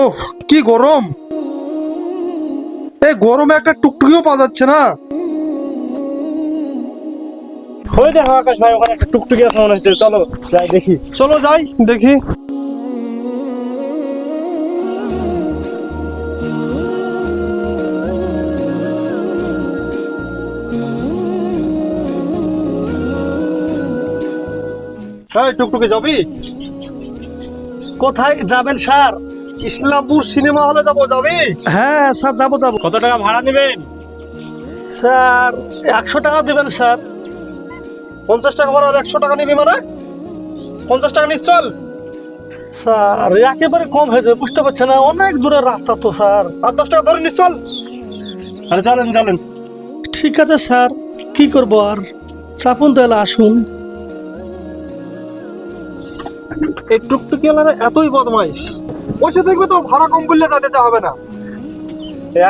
ওহ কি গরম। এই গরমে একটা টুকটুকিও পাওয়া যাচ্ছে না। ওই দেখো আকাশ ভাই ওখানে একটা টুকটুকি আছে মনে হচ্ছে। চলো যাই দেখি। চলো যাই দেখি। টুকটুকি যাবি? কোথায় যাবেন স্যার? ইসলামপুর সিনেমা হলে যাব যাবি? হ্যাঁ স্যার যাব যাব। কত টাকা ভাড়া নেবেন? স্যার একশো টাকা দেবেন স্যার। পঞ্চাশ টাকা ভাড়া আর একশো টাকা নিবি মানে? পঞ্চাশ টাকা নিস চল। স্যার একেবারে কম হয়ে যাবে বুঝতে পারছেন না অনেক দূরের রাস্তা তো স্যার। আর দশ টাকা ধরে নিস চল। আরে চলেন চলেন ঠিক আছে স্যার। কি করব আর? চাপুন তাহলে আসুন। এই টুকটুকি এলাকা এতই বদমাইশ। বসে দেখবে তো ভাড়া কম করলে যাতে যা হবে না।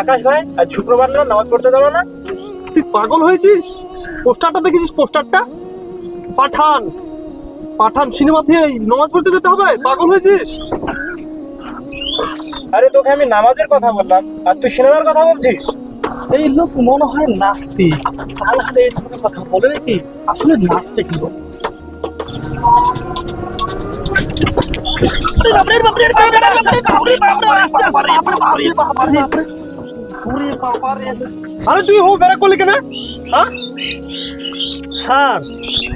আকাশ ভাই আজ শুক্রবার না নামাজ পড়তে যাব না? তুই পাগল হয়েছিস? পোস্টারটা দেখেছিস পোস্টারটা? পাঠান। পাঠান সিনেমা এই নামাজ পড়তে যেতে হবে পাগল হয়েছিস? আরে তোকে আমি নামাজের কথা বললাম আর তুই সিনেমার কথা বলছিস? এই লোক মনে হয় নাস্তিক তাহলে এই কথা বলে নাকি? আসলে নাস্তিক লোক। হ্যাঁ? স্যার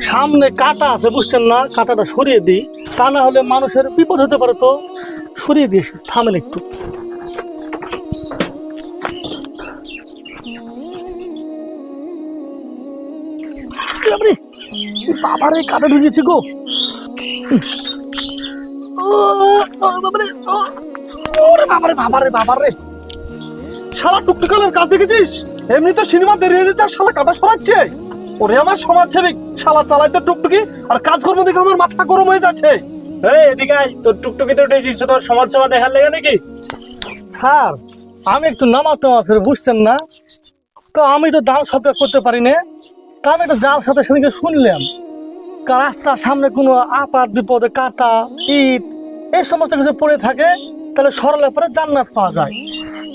সামনে কাটা আছে বুঝছেন না? কাটাটা সরিয়ে দিই। তা না হলে মানুষের বিপদ হতে পারে তো। সরিয়ে দিয়েছি থামেন একটু। বাবারে, বাবারে কাটা ঢুকেছি গো। বাবারে, বাবারে বাবারে শালা টুকটুকালের কাজ দেখেছিস? এমনি তো সিনেমা দেরি হয়ে যাচ্ছে আর শালা কাটা সরাচ্ছে। ওরে আমার সমাজসেবিক শালা চালাইতে টুকটুকি আর কাজকর্ম দেখে আমার মাথা গরম হয়ে যাচ্ছে। এই এদিকে আয় তোর টুকটুকিতে উঠেছিস তোর সমাজ সেবা দেখার লেগে নাকি? স্যার আমি একটু নামাজ টামাজ বুঝছেন না? তো আমি তো দান শব্দ করতে পারি না। তা আমি একটা যার সাথে সেদিকে শুনলাম। রাস্তার সামনে কোনো আপাত বিপদে কাটা ইট এই সমস্ত কিছু পড়ে থাকে তাহলে সরালে পরে জান্নাত পাওয়া যায়।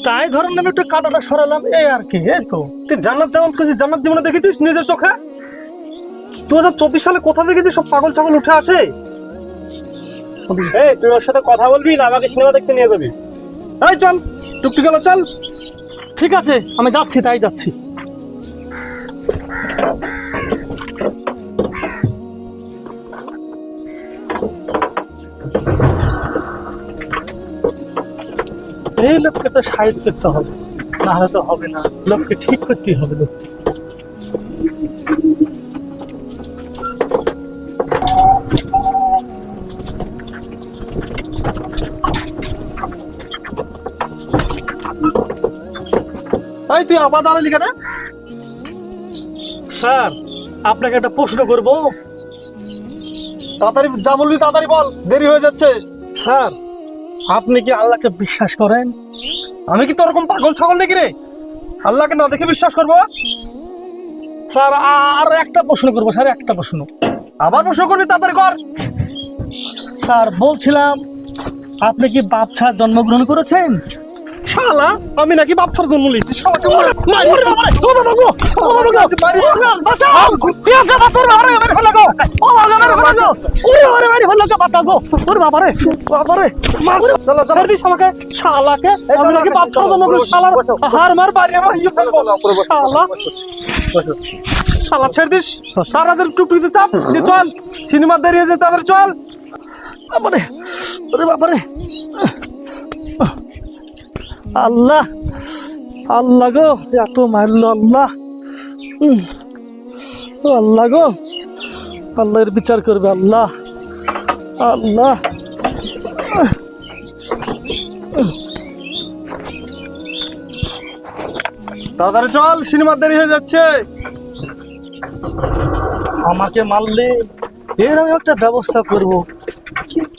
তাই ধরেন আমি একটু কাটাটা সরালাম এই আর কি এই তো। তুই জান্নাত জান্নাত করছিস জান্নাত জীবনে দেখেছিস নিজের চোখে? দু হাজার চব্বিশ সালে কোথা দেখেছিস সব পাগল ছাগল উঠে আসে? এই তুই ওর সাথে কথা বলবি না আমাকে সিনেমা দেখতে নিয়ে যাবি? এই চল টুকটুকি গেল চল। ঠিক আছে আমি যাচ্ছি তাই যাচ্ছি। এই লোককে তো সাইজ করতে হবে না হলে তো হবে না। লোককে ঠিক করতেই হবে লোককে। এই তুই আবার দাঁড়ালি কেন? স্যার আপনাকে একটা প্রশ্ন করব। তাড়াতাড়ি যা বলবি তাড়াতাড়ি বল দেরি হয়ে যাচ্ছে। স্যার আপনি কি আল্লাহকে বিশ্বাস করেন? আমি কি তোরকম পাগল ছাগল নাকি রে? আল্লাহকে না দেখে বিশ্বাস করব? স্যার আর একটা প্রশ্ন করব স্যার একটা প্রশ্ন। আবার প্রশ্ন করবি তাদের কর। স্যার বলছিলাম আপনি কি বাপ ছাড়া জন্মগ্রহণ করেছেন? শালা আমি নাকি বাপছার জন্ম ও বাবা ছেড়ে দিস শালাকে আমি নাকি জন্ম হার মার আমার ইয়ে শালা শালা ছেড়ে দিস টুকটুকিতে চাপ চল সিনেমা দেরি হয়ে যায় তাড়াতাড়ি চল বাবারে, ওরে বাবারে। আল্লাহ আল্লাহ গো এত মারলো আল্লাহ। আল্লাহ গো আল্লাহর বিচার করবে আল্লাহ আল্লাহ। তাড়াতাড়ি চল সিনেমা দেরি হয়ে যাচ্ছে। আমাকে মারলে এর আমি একটা ব্যবস্থা করব।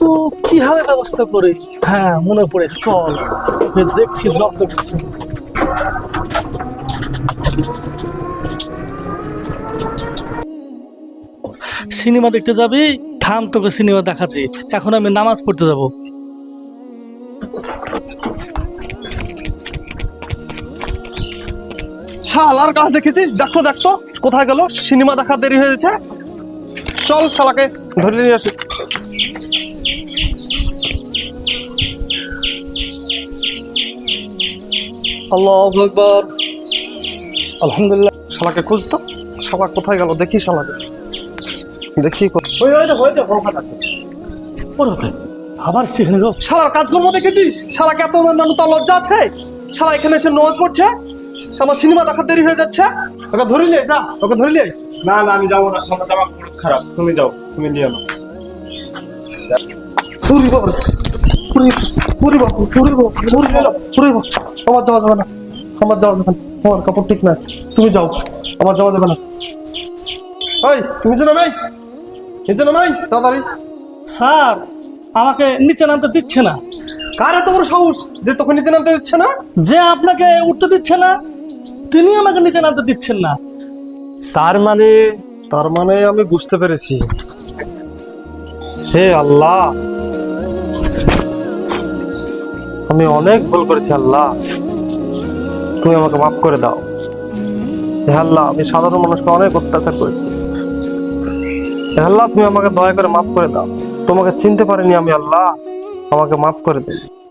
তো কীভাবে ব্যবস্থা করে? হ্যাঁ মনে পড়ে চল দেখছি জব্দ করছি। সিনেমা দেখতে যাবি? থাম, তোকে সিনেমা দেখাচ্ছি। এখন আমি নামাজ পড়তে যাব। শালার কাজ দেখেছিস? দেখো দেখতো। কোথায় গেল? সিনেমা দেখা দেরি হয়েছে চল, শালাকে ধরে নিয়ে আসি। আল্লাহ আকবার। আলহামদুলিল্লাহ। শালাকে খুঁজতো শালা কোথায় গেল? দেখি শালাকে। দেখি আবার সেখানে শালার কাজকর্ম দেখেছিস? শালাকে এত নানু তো লজ্জা আছে? শালা এখানে এসে নোয়াজ পড়ছে? আমার সিনেমা দেখার দেরি হয়ে যাচ্ছে? ওকে ধরিলে যা। ওকে ধরিলে না। না আমি যাব না। আমার জামা খারাপ। তুমি যাও তুমি নিয়ে নাও। পুরি বাবা পুরি পুরি বাবা পুরি বাবা পুরি বাবা পুরি বাবা। আমার যাওয়া যাবে না। আমার যাওয়া যাবে না। আমার কাপড় ঠিক না তুমি যাও। আমার যাওয়া যাবে না। ওই তুমি যে নামাই? নিচে নামাই তাড়াতাড়ি। স্যার আমাকে নিচে নামতে দিচ্ছে না। কার এত বড় সাহস যে তোকে নিচে নামতে দিচ্ছে না? যে আপনাকে উঠতে দিচ্ছে না তিনি আমাকে নিচে নামতে দিচ্ছেন না। তার মানে তার মানে আমি বুঝতে পেরেছি। হে আল্লাহ! আমি অনেক ভুল করেছি আল্লাহ। তুমি আমাকে মাফ করে দাও। হে আল্লাহ, আমি সাধারণ মানুষকে অনেক অত্যাচার করেছি। হে আল্লাহ, তুমি আমাকে দয়া করে মাফ করে দাও। তোমাকে চিনতে পারিনি আমি, আল্লাহ। আমাকে মাফ করে দিন।